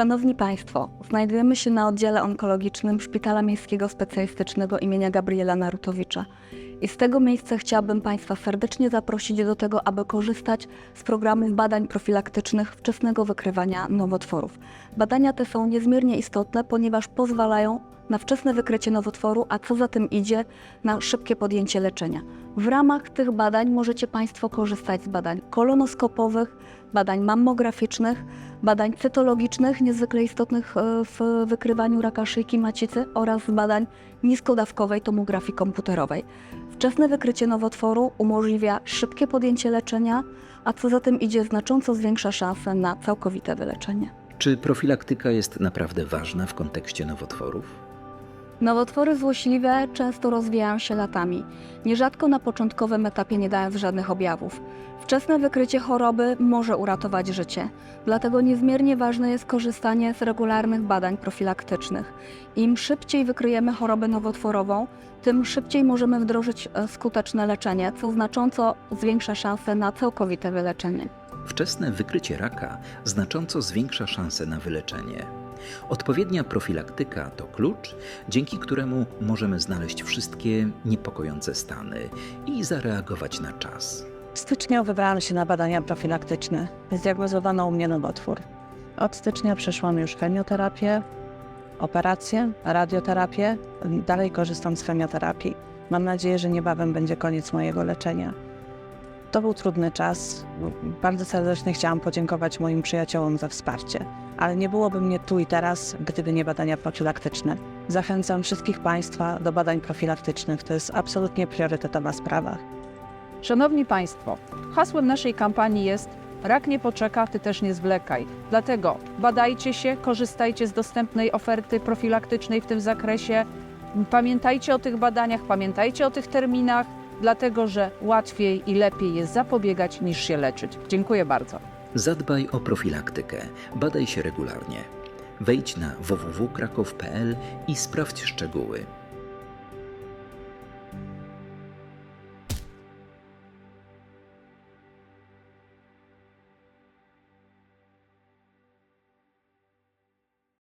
Szanowni Państwo, znajdujemy się na oddziale onkologicznym Szpitala Miejskiego Specjalistycznego imienia Gabriela Narutowicza. I z tego miejsca chciałabym Państwa serdecznie zaprosić do tego, aby korzystać z programów badań profilaktycznych wczesnego wykrywania nowotworów. Badania te są niezmiernie istotne, ponieważ pozwalają na wczesne wykrycie nowotworu, a co za tym idzie, na szybkie podjęcie leczenia. W ramach tych badań możecie Państwo korzystać z badań kolonoskopowych, badań mammograficznych, badań cytologicznych niezwykle istotnych e, w wykrywaniu raka szyjki macicy oraz z badań niskodawkowej tomografii komputerowej. Wczesne wykrycie nowotworu umożliwia szybkie podjęcie leczenia, a co za tym idzie znacząco zwiększa szanse na całkowite wyleczenie. Czy profilaktyka jest naprawdę ważna w kontekście nowotworów? Nowotwory złośliwe często rozwijają się latami, nierzadko na początkowym etapie nie dając żadnych objawów. Wczesne wykrycie choroby może uratować życie, dlatego niezmiernie ważne jest korzystanie z regularnych badań profilaktycznych. Im szybciej wykryjemy chorobę nowotworową, tym szybciej możemy wdrożyć e, skuteczne leczenie, co znacząco zwiększa szanse na całkowite wyleczenie. Wczesne wykrycie raka znacząco zwiększa szanse na wyleczenie. Odpowiednia profilaktyka to klucz, dzięki któremu możemy znaleźć wszystkie niepokojące stany i zareagować na czas. W styczniu wybrałam się na badania profilaktyczne. Zdiagnozowano u mnie nowotwór. Od stycznia przeszłam już chemioterapię, operację, radioterapię. Dalej korzystam z chemioterapii. Mam nadzieję, że niebawem będzie koniec mojego leczenia. To był trudny czas. Bardzo serdecznie chciałam podziękować moim przyjaciołom za wsparcie, ale nie byłoby mnie tu i teraz, gdyby nie badania profilaktyczne. Zachęcam wszystkich Państwa do badań profilaktycznych. To jest absolutnie priorytetowa sprawa. Szanowni Państwo, hasłem naszej kampanii jest Rak nie poczeka, ty też nie zwlekaj. Dlatego badajcie się, korzystajcie z dostępnej oferty profilaktycznej w tym zakresie. Pamiętajcie o tych badaniach, pamiętajcie o tych terminach, dlatego że łatwiej i lepiej jest zapobiegać niż się leczyć. Dziękuję bardzo. Zadbaj o profilaktykę, badaj się regularnie. Wejdź na www.krakow.pl i sprawdź szczegóły.